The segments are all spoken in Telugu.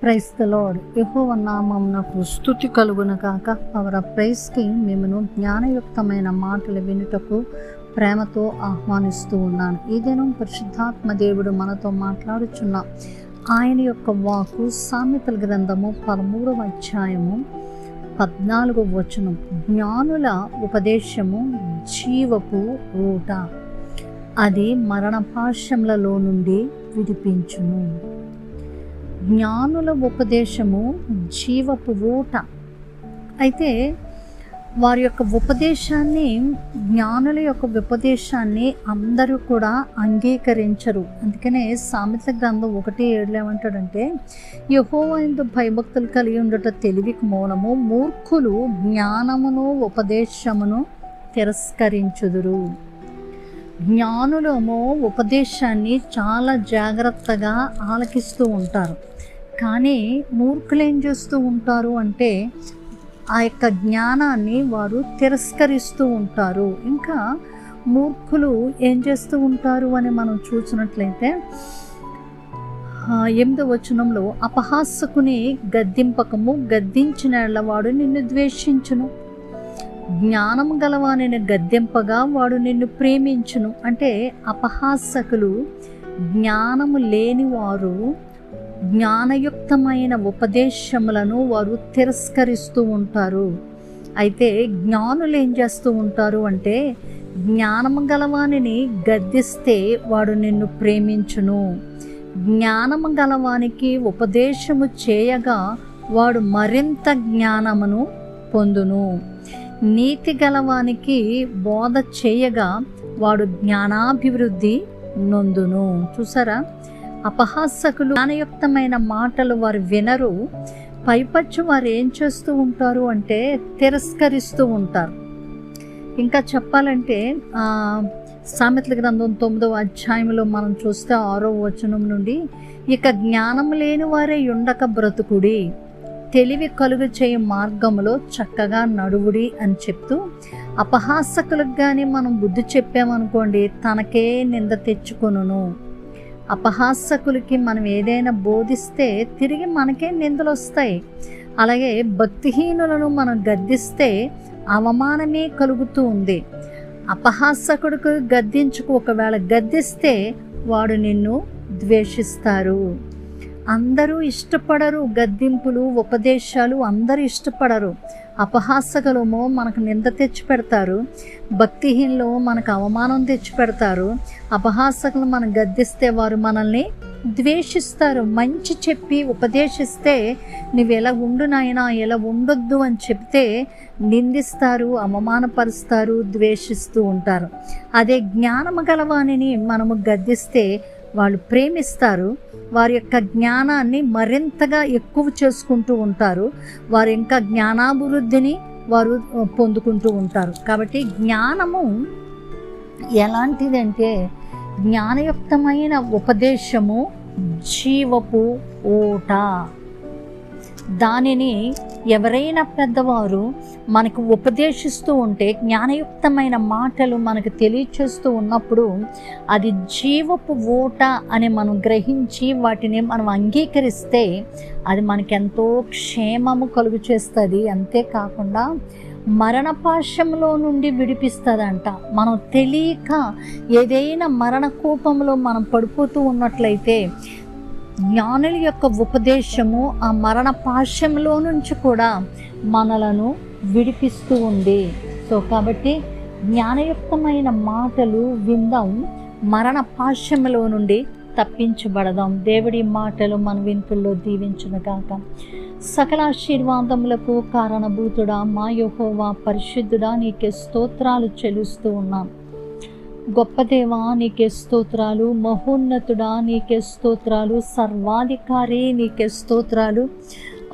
క్రైస్తలోడ్ యహోవ లార్డ్ యెహోవా నామమునకు కలుగును కాక అవర ప్రైస్కి మిమ్మను జ్ఞానయుక్తమైన మాటలు వినుటకు ప్రేమతో ఆహ్వానిస్తూ ఉన్నాను. ఈ దినం పరిశుద్ధాత్మ దేవుడు మనతో మాట్లాడుచున్న ఆయన యొక్క వాకు సామెతల గ్రంథము పదమూడవ అధ్యాయము పద్నాలుగో వచనం. జ్ఞానుల ఉపదేశము జీవపు ఊట. అది మరణపాశములలో నుండి విడిపించును. జ్ఞానుల ఉపదేశము జీవపు ఊట. అయితే వారి యొక్క ఉపదేశాన్ని జ్ఞానుల యొక్క ఉపదేశాన్ని అందరూ కూడా అంగీకరించరు. అందుకనే సామెత గ్రంథం ఒకటి ఏడులో ఏమంటాడంటే యహోవైందు భయభక్తులు కలిగి ఉండట తెలివికి మూలము మూర్ఖులు జ్ఞానమును ఉపదేశమును తిరస్కరించుదురు. జ్ఞానులేమో ఉపదేశాన్ని చాలా జాగ్రత్తగా ఆలకిస్తూ ఉంటారు. కానీ మూర్ఖులు ఏం చేస్తూ ఉంటారు అంటే ఆ యొక్క జ్ఞానాన్ని వారు తిరస్కరిస్తూ ఉంటారు. ఇంకా మూర్ఖులు ఏం చేస్తూ ఉంటారు అని మనం చూసినట్లయితే ఎనిమిదో వచనంలో అపహాసకుని గద్దింపకము గద్దించిన వాడు నిన్ను ద్వేషించును. జ్ఞానం గలవానిని గద్దెంపగా వాడు నిన్ను ప్రేమించును. అంటే అపహాసకులు జ్ఞానము లేని వారు జ్ఞానయుక్తమైన ఉపదేశములను వారు తిరస్కరిస్తూ ఉంటారు. అయితే జ్ఞానులు ఏం చేస్తూ ఉంటారు అంటే జ్ఞానము గలవానిని గద్దిస్తే వాడు నిన్ను ప్రేమించును. జ్ఞానము గలవానికి ఉపదేశము చేయగా వాడు మరింత జ్ఞానమును పొందును. నీతి గలవానికి బోధ చేయగా వాడు జ్ఞానాభివృద్ధి నొందును. చూసారా? అపహాసకులు జ్ఞానయుక్తమైన మాటలు వారు వినరు. పైపచ్చు వారు ఏం చేస్తూ ఉంటారు అంటే తిరస్కరిస్తూ ఉంటారు. ఇంకా చెప్పాలంటే సామెతల గ్రంథం తొమ్మిదవ అధ్యాయంలో మనం చూస్తే ఆరో వచనం నుండి ఇక జ్ఞానం లేని వారే ఉండక బ్రతుకుడి. తెలివి కలుగు చేయ మార్గంలో చక్కగా నడువుడి అని చెప్తూ అపహాసకులకు కానీ మనం బుద్ధి చెప్పామనుకోండి తనకే నింద తెచ్చుకొనును. అపహాసకులకి మనం ఏదైనా బోధిస్తే తిరిగి మనకే నిందలు వస్తాయి అలాగే భక్తిహీనులను మనం గద్దిస్తే అవమానమే కలుగుతూ ఉంది. అపహాసకుడికి గద్దించుకు ఒకవేళ గద్దిస్తే వాడు నిన్ను ద్వేషిస్తారు. అందరూ ఇష్టపడరు గద్దింపులు ఉపదేశాలు అందరూ ఇష్టపడరు. అపహాసకులమో మనకు నింద తెచ్చి పెడతారు భక్తిహీనులు మనకు అవమానం తెచ్చి పెడతారు. అపహాసకులు మనం గద్దిస్తే వారు మనల్ని ద్వేషిస్తారు. మంచి చెప్పి ఉపదేశిస్తే నువ్వు ఎలా ఉండు నాయనా ఎలా ఉండొద్దు అని చెప్తే నిందిస్తారు అవమానపరుస్తారు ద్వేషిస్తూ ఉంటారు. అదే జ్ఞానము గలవాణిని మనము గద్దిస్తే వాళ్ళు ప్రేమిస్తారు వారి యొక్క జ్ఞానాన్ని మరింతగా ఎక్కువ చేసుకుంటూ ఉంటారు. వారు ఇంకా జ్ఞానాభివృద్ధిని వారు పొందుకుంటూ ఉంటారు. కాబట్టి జ్ఞానము ఎలాంటిదంటే జ్ఞానయుక్తమైన ఉపదేశము జీవపు ఓట దానిని ఎవరైనా పెద్దవారు మనకు ఉపదేశిస్తూ ఉంటే జ్ఞానయుక్తమైన మాటలు మనకు తెలియచేస్తూ ఉన్నప్పుడు అది జీవపు ఓట అని మనం గ్రహించి వాటిని మనం అంగీకరిస్తే అది మనకెంతో క్షేమము కలుగు చేస్తుంది అంతేకాకుండా మరణపాశంలో నుండి విడిపిస్తుందంట. మనం తెలియక ఏదైనా మరణ కూపంలో మనం పడిపోతూ ఉన్నట్లయితే జ్ఞానుల యొక్క ఉపదేశము ఆ మరణ పాశ్యంలో నుంచి కూడా మనలను విడిపిస్తూ ఉంది. సో కాబట్టి జ్ఞానయుక్తమైన మాటలు విందాం. మరణ పాశ్యంలో నుండి తప్పించబడదాం. దేవుడి మాటలు మన వింపుల్లో దీవించునుగాక సకల ఆశీర్వాదములకు కారణభూతుడా మా యోహోవా పరిశుద్ధుడా నీకే స్తోత్రాలు చెలుస్తూ ఉన్నాం. గొప్పదేవా నీకే స్తోత్రాలు. మహోన్నతుడా నీకే స్తోత్రాలు. సర్వాధికారి నీకే స్తోత్రాలు.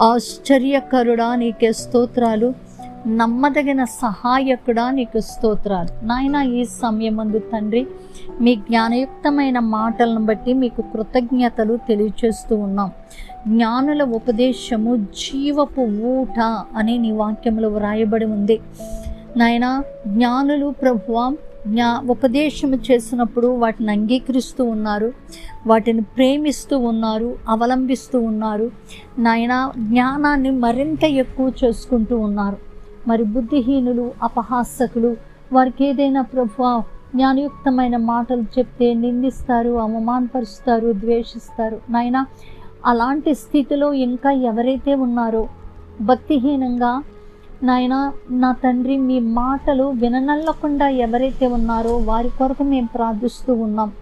ఆశ్చర్యకరుడా నీకే స్తోత్రాలు. నమ్మదగిన సహాయకుడా నీకు స్తోత్రాలు. నాయన ఈ సమయమందు తండ్రి మీ జ్ఞానయుక్తమైన మాటలను బట్టి మీకు కృతజ్ఞతలు తెలియచేస్తూ ఉన్నాం. జ్ఞానుల ఉపదేశము జీవపు ఊట అని నీ వాక్యంలో వ్రాయబడి ఉంది. నాయన జ్ఞానులు ప్రభువ జ్ఞా ఉపదేశము చేసినప్పుడు వాటిని అంగీకరిస్తూ ఉన్నారు. వాటిని ప్రేమిస్తూ ఉన్నారు అవలంబిస్తూ ఉన్నారు. నాయన జ్ఞానాన్ని మరింత ఎక్కువ చేసుకుంటూ ఉన్నారు. మరి బుద్ధిహీనులు అపహాసకులు వారికి ఏదైనా ప్రభు జ్ఞానయుక్తమైన మాటలు చెప్తే నిందిస్తారు అవమానపరుస్తారు ద్వేషిస్తారు. నాయన అలాంటి స్థితిలో ఇంకా ఎవరైతే ఉన్నారో భక్తిహీనంగా నాయన నా తండ్రి మీ మాటలు విననల్లకుండా ఎవరైతే ఉన్నారో వారి కొరకు మేము ప్రార్థిస్తూ ఉన్నాం.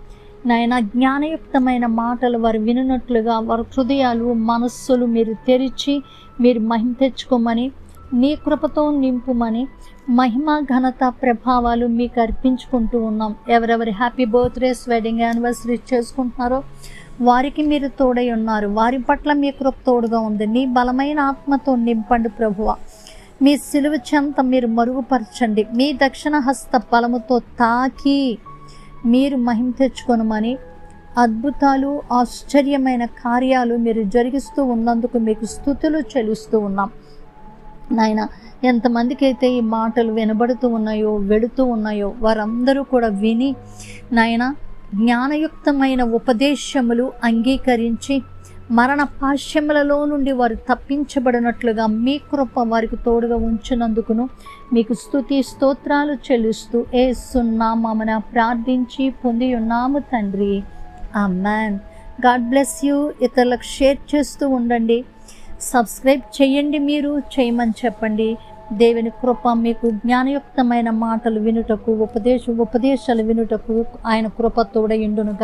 నాయన జ్ఞానయుక్తమైన మాటలు వారు వినున్నట్లుగా వారి హృదయాలు మనస్సులు మీరు తెరిచి మీరు మహిమ తెచ్చుకోమని నీ కృపతో నింపుమని మహిమ ఘనత ప్రభావాలు మీకు అర్పించుకుంటూ ఉన్నాం. ఎవరెవరి హ్యాపీ బర్త్డేస్ వెడ్డింగ్ యానివర్సరీ చేసుకుంటున్నారో వారికి మీరు తోడై ఉన్నారు. వారి పట్ల మీ కృప తోడుగా ఉంది. నీ బలమైన ఆత్మతో నింపండి ప్రభువ. మీ సిలువ చెంత మీరు మరుగుపరచండి. మీ దక్షిణ హస్త బలముతో తాకి మీరు మహిమ తెచ్చుకొనమని అద్భుతాలు ఆశ్చర్యమైన కార్యాలు మీరు జరిగిస్తూ ఉన్నందుకు మీకు స్థుతులు చెల్లిస్తూ ఉన్నాం. నాయన ఎంతమందికైతే ఈ మాటలు వినబడుతూ ఉన్నాయో వెడుతూ ఉన్నాయో వారందరూ కూడా విని నాయన జ్ఞానయుక్తమైన ఉపదేశములు అంగీకరించి మరణ పాశ్యములలో నుండి వారు తప్పించబడినట్లుగా మీ కృప వారికి తోడుగా ఉంచినందుకును మీకు స్తుతి స్తోత్రాలు చెల్లిస్తూ ఏ సున్నామన ప్రార్థించి పొంది ఉన్నాము తండ్రి. Amen God bless you. ఇతరులకు షేర్ చేస్తూ ఉండండి. సబ్స్క్రైబ్ చేయండి మీరు. చేయమని చెప్పండి. దేవుని కృప మీకు జ్ఞానయుక్తమైన మాటలు వినుటకు ఉపదేశ ఉపదేశాలు వినుటకు ఆయన కృప తోడయుండును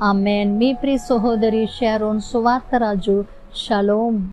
గాక ఆమెన్. మీ ప్రియ సహోదరి షారోన్ సువార్తరాజు షలోం.